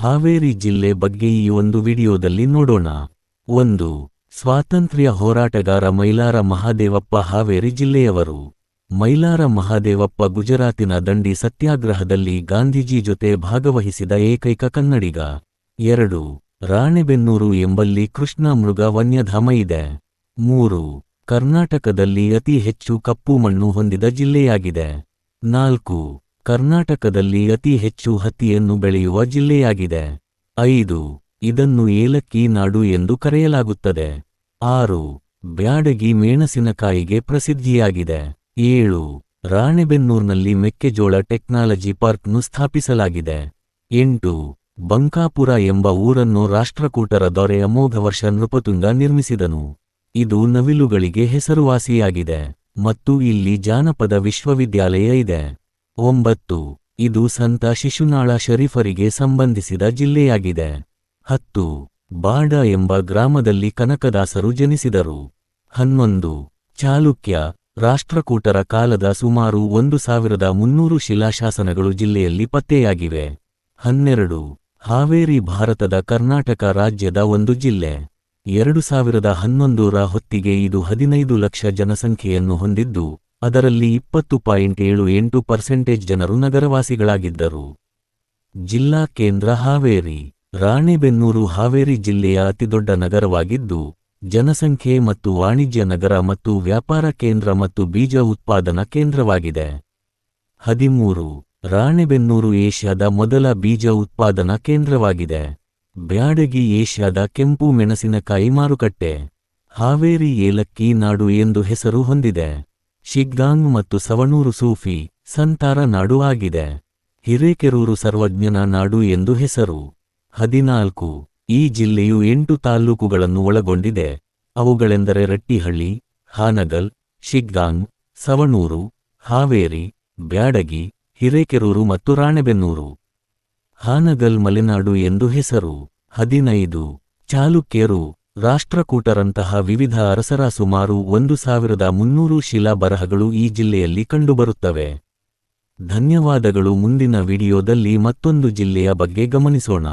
ಹಾವೇರಿ ಜಿಲ್ಲೆ ಬಗ್ಗೆ ಈ ಒಂದು ವಿಡಿಯೋದಲ್ಲಿ ನೋಡೋಣ. ಒಂದು, ಸ್ವಾತಂತ್ರ್ಯ ಹೋರಾಟಗಾರ ಮೈಲಾರ ಮಹಾದೇವಪ್ಪ ಹಾವೇರಿ ಜಿಲ್ಲೆಯವರು. ಮೈಲಾರ ಮಹಾದೇವಪ್ಪ ಗುಜರಾತಿನ ದಂಡಿ ಸತ್ಯಾಗ್ರಹದಲ್ಲಿ ಗಾಂಧೀಜಿ ಜೊತೆ ಭಾಗವಹಿಸಿದ ಏಕೈಕ ಕನ್ನಡಿಗ. ಎರಡು, ರಾಣೆಬೆನ್ನೂರು ಎಂಬಲ್ಲಿ ಕೃಷ್ಣ ಮೃಗ ವನ್ಯಧಾಮ ಇದೆ. ಮೂರು, ಕರ್ನಾಟಕದಲ್ಲಿ ಅತಿ ಹೆಚ್ಚು ಕಪ್ಪು ಮಣ್ಣು ಹೊಂದಿದ ಜಿಲ್ಲೆಯಾಗಿದೆ. ನಾಲ್ಕು ಕರ್ನಾಟಕದಲ್ಲಿ ಅತಿ ಹೆಚ್ಚು ಹತ್ತಿಯನ್ನು ಬೆಳೆಯುವ ಜಿಲ್ಲೆಯಾಗಿದೆ. ಐದು. ಇದನ್ನು ಏಲಕ್ಕಿ ನಾಡು ಎಂದು ಕರೆಯಲಾಗುತ್ತದೆ. ಆರು. ಬ್ಯಾಡಗಿ ಮೇಣಸಿನಕಾಯಿಗೆ ಪ್ರಸಿದ್ಧಿಯಾಗಿದೆ. ಏಳು. ರಾಣೆಬೆನ್ನೂರ್ನಲ್ಲಿ ಮೆಕ್ಕೆಜೋಳ ಟೆಕ್ನಾಲಜಿ ಪಾರ್ಕ್ನು ಸ್ಥಾಪಿಸಲಾಗಿದೆ. ಎಂಟು. ಬಂಕಾಪುರ ಎಂಬ ಊರನ್ನು ರಾಷ್ಟ್ರಕೂಟರ ದೊರೆ ಅಮೋಘವರ್ಷ ನೃಪತುಂಗ ನಿರ್ಮಿಸಿದನು. ಇದು ನವಿಲುಗಳಿಗೆ ಹೆಸರುವಾಸಿಯಾಗಿದೆ. ಮತ್ತು ಇಲ್ಲಿ ಜಾನಪದ ವಿಶ್ವವಿದ್ಯಾಲಯ ಇದೆ. ಒಂಬತ್ತು. ಇದು ಸಂತ ಶಿಶುನಾಳ ಶರೀಫರಿಗೆ ಸಂಬಂಧಿಸಿದ ಜಿಲ್ಲೆಯಾಗಿದೆ. ಹತ್ತು. ಬಾಡ ಎಂಬ ಗ್ರಾಮದಲ್ಲಿ ಕನಕದಾಸರು ಜನಿಸಿದರು. ಹನ್ನೊಂದು. ಚಾಲುಕ್ಯ, ರಾಷ್ಟ್ರಕೂಟರ ಕಾಲದ ಸುಮಾರು ಒಂದು ಸಾವಿರದ ಮುನ್ನೂರು ಶಿಲಾಶಾಸನಗಳು ಜಿಲ್ಲೆಯಲ್ಲಿ ಪತ್ತೆಯಾಗಿವೆ. ಹನ್ನೆರಡು. ಹಾವೇರಿ, ಭಾರತದ ಕರ್ನಾಟಕ ರಾಜ್ಯದ ಒಂದು ಜಿಲ್ಲೆ. ಎರಡು ಸಾವಿರದ ಹನ್ನೊಂದರ ಹೊತ್ತಿಗೆ ಇದು ಹದಿನೈದು ಲಕ್ಷ ಜನಸಂಖ್ಯೆಯನ್ನು ಹೊಂದಿದ್ದು ಅದರಲ್ಲಿ ಇಪ್ಪತ್ತು ಪಾಯಿಂಟ್ ಏಳು ಎಂಟು ಪರ್ಸೆಂಟೇಜ್ ಜನರು ನಗರವಾಸಿಗಳಾಗಿದ್ದರು. ಜಿಲ್ಲಾ ಕೇಂದ್ರ ಹಾವೇರಿ, ರಾಣೆಬೆನ್ನೂರು ಹಾವೇರಿ ಜಿಲ್ಲೆಯ ಅತಿದೊಡ್ಡ ನಗರವಾಗಿದ್ದು, ಜನಸಂಖ್ಯೆ ಮತ್ತು ವಾಣಿಜ್ಯ ನಗರ ಮತ್ತು ವ್ಯಾಪಾರ ಕೇಂದ್ರ ಮತ್ತು ಬೀಜ ಉತ್ಪಾದನಾ ಕೇಂದ್ರವಾಗಿದೆ. ಹದಿಮೂರು, ರಾಣೆಬೆನ್ನೂರು ಏಷ್ಯಾದ ಮೊದಲ ಬೀಜ ಉತ್ಪಾದನಾ ಕೇಂದ್ರವಾಗಿದೆ. ಬ್ಯಾಡಗಿ ಏಷ್ಯಾದ ಕೆಂಪು ಮೆಣಸಿನಕಾಯಿ ಮಾರುಕಟ್ಟೆ. ಹಾವೇರಿ ಏಲಕ್ಕಿ ನಾಡು ಎಂದು ಹೆಸರು ಹೊಂದಿದೆ. ಶಿಗ್ಗಾಂಗ್ ಮತ್ತು ಸವಣೂರು ಸೂಫಿ ಸಂತಾರ ನಾಡು ಆಗಿದೆ. ಹಿರೇಕೆರೂರು ಸರ್ವಜ್ಞನ ನಾಡು ಎಂದು ಹೆಸರು. ಹದಿನಾಲ್ಕು. ಈ ಜಿಲ್ಲೆಯು ಎಂಟು ತಾಲ್ಲೂಕುಗಳನ್ನು ಒಳಗೊಂಡಿದೆ. ಅವುಗಳೆಂದರೆ ರಟ್ಟಿಹಳ್ಳಿ, ಹಾನಗಲ್ ಶಿಗ್ಗಾಂಗ್ ಸವಣೂರು, ಹಾವೇರಿ, ಬ್ಯಾಡಗಿ, ಹಿರೇಕೆರೂರು ಮತ್ತು ರಾಣೆಬೆನ್ನೂರು. ಹಾನಗಲ್ ಮಲೆನಾಡು ಎಂದು ಹೆಸರು. ಹದಿನೈದು. ಚಾಲುಕ್ಯರು ರಾಷ್ಟ್ರಕೂಟರಂತಹ ವಿವಿಧ ಅರಸರ ಸುಮಾರು ಒಂದು ಸಾವಿರದ ಮುನ್ನೂರು ಶಿಲಾ ಬರಹಗಳು ಈ ಜಿಲ್ಲೆಯಲ್ಲಿ ಕಂಡುಬರುತ್ತವೆ. ಧನ್ಯವಾದಗಳು ಮುಂದಿನ ವಿಡಿಯೋದಲ್ಲಿ ಮತ್ತೊಂದು ಜಿಲ್ಲೆಯ ಬಗ್ಗೆ ಗಮನಿಸೋಣ.